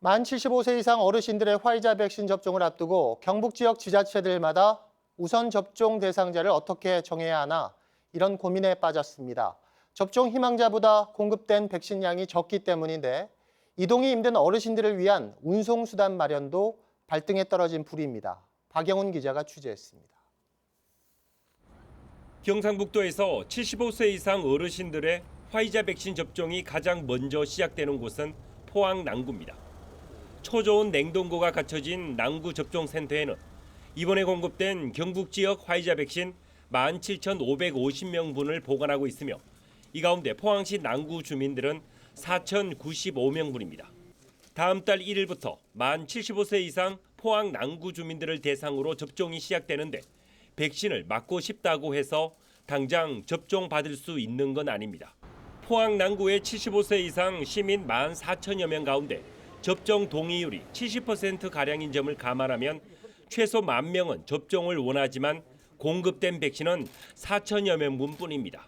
만 75세 이상 어르신들의 화이자 백신 접종을 앞두고 경북 지역 지자체들마다 우선 접종 대상자를 어떻게 정해야 하나 이런 고민에 빠졌습니다. 접종 희망자보다 공급된 백신 양이 적기 때문인데 이동이 힘든 어르신들을 위한 운송 수단 마련도 발등에 떨어진 불입니다. 박영훈 기자가 취재했습니다. 경상북도에서 75세 이상 어르신들의 화이자 백신 접종이 가장 먼저 시작되는 곳은 포항 남구입니다. 초저온 냉동고가 갖춰진 남구 접종센터에는 이번에 공급된 경북 지역 화이자 백신 17,550명분을 보관하고 있으며 이 가운데 포항시 남구 주민들은 4,095명분입니다. 다음 달 1일부터 만 75세 이상 포항 남구 주민들을 대상으로 접종이 시작되는데 백신을 맞고 싶다고 해서 당장 접종 받을 수 있는 건 아닙니다. 포항 남구의 75세 이상 시민 1만 4천여 명 가운데 접종 동의율이 70% 가량인 점을 감안하면 최소 만 명은 접종을 원하지만 공급된 백신은 4천여 명분뿐입니다.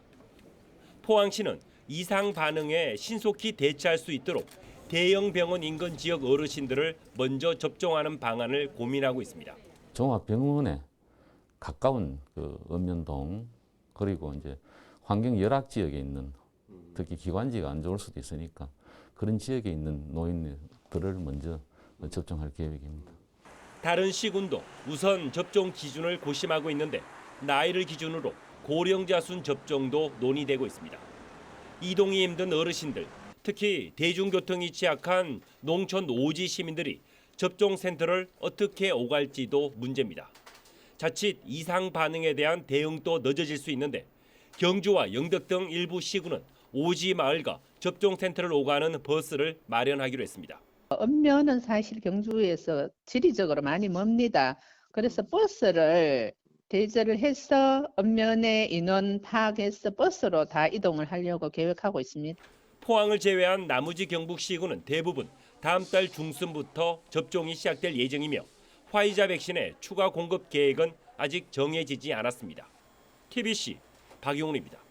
포항시는 이상 반응에 신속히 대처할 수 있도록 대형 병원 인근 지역 어르신들을 먼저 접종하는 방안을 고민하고 있습니다. 종합병원에 가까운 그 읍면동 그리고 이제 환경 열악 지역에 있는 특히 기관지가 안 좋을 수도 있으니까 그런 지역에 있는 노인 들을 먼저 접종할 계획입니다. 다른 시군도 우선 접종 기준을 고심하고 있는데 나이를 기준으로 고령자 순 접종도 논의되고 있습니다. 이동이 힘든 어르신들, 특히 대중교통이 취약한 농촌 오지 시민들이 접종 센터를 어떻게 오갈지도 문제입니다. 자칫 이상 반응에 대한 대응도 늦어질 수 있는데 경주와 영덕 등 일부 시군은 오지 마을과 접종 센터를 오가는 버스를 마련하기로 했습니다. 읍면은 사실 경주에서 지리적으로 많이 멉니다. 그래서 버스를 대절을 해서 읍면의 인원 파악해서 버스로 다 이동을 하려고 계획하고 있습니다. 포항을 제외한 나머지 경북 시군은 대부분 다음 달 중순부터 접종이 시작될 예정이며 화이자 백신의 추가 공급 계획은 아직 정해지지 않았습니다. TBC 박용훈입니다.